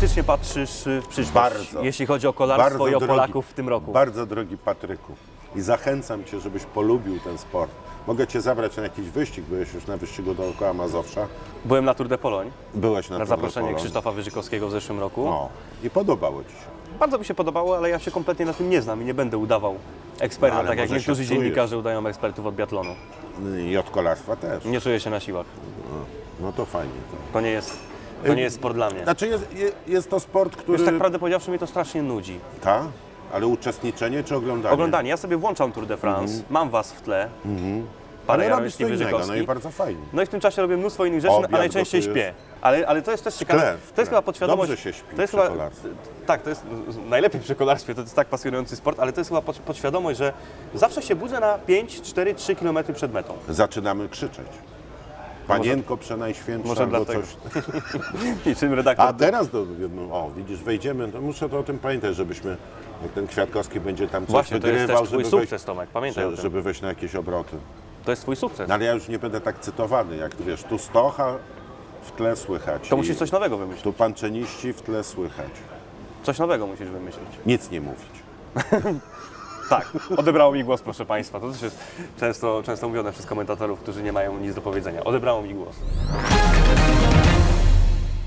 optymistycznie patrzysz y, w przyszłość, Bardzo. jeśli chodzi o kolarstwo i o drogi- Polaków w tym roku. Bardzo drogi Patryku. I zachęcam Cię, żebyś polubił ten sport. Mogę Cię zabrać na jakiś wyścig, byłeś już na wyścigu dookoła Mazowsza. Byłem na Tour de Pologne Byłeś na na Tour de zaproszenie Pologne. Krzysztofa Wyżykowskiego w zeszłym roku. O, i podobało Ci się. Bardzo mi się podobało, ale ja się kompletnie na tym nie znam i nie będę udawał eksperta, No, tak jak niektórzy dziennikarze udają ekspertów od biatlonu. I od kolarstwa też. Nie czuję się na siłach. No to fajnie. To. To nie jest, to nie jest sport dla mnie. Znaczy jest, je- jest to sport, który... Wiesz, tak prawdę powiedziawszy, mnie to strasznie nudzi. Ta? Ale uczestniczenie czy oglądanie? Oglądanie, ja sobie włączam Tour de France, mam was w tle, parę Ale robisz co innego, no i bardzo fajnie. No i w tym czasie robię mnóstwo innych rzeczy, Obiad a najczęściej gotujesz. śpię. Ale, ale to jest też ciekawe. tle, w to jest tle. chyba podświadomość. Dobrze się śpi to jest przy chyba, kolarstwie. Tak, to jest najlepiej przy kolarstwie, to jest tak pasjonujący sport, ale to jest chyba pod- podświadomość, że zawsze się budzę na 5, 4, 3 km przed metą. Zaczynamy krzyczeć. Panienko przenajświętsza może albo dlatego. coś. I czym redaktor. A teraz, do, no, o widzisz, wejdziemy, to muszę to o tym pamiętać, żebyśmy, jak ten Kwiatkowski będzie tam coś Właśnie, to jest wygrywał, też twój żeby, sukces, Tomek, pamiętaj wejść, tym. żeby wejść na jakieś obroty. To jest twój sukces. No ale ja już nie będę tak cytowany, jak wiesz, tu Stocha w tle słychać. To musisz coś nowego wymyślić. Tu panczeniści w tle słychać. Coś nowego musisz wymyślić. Nic nie mówić. Tak, odebrało mi głos, proszę Państwa. To też jest często, często mówione przez komentatorów, którzy nie mają nic do powiedzenia. Odebrało mi głos.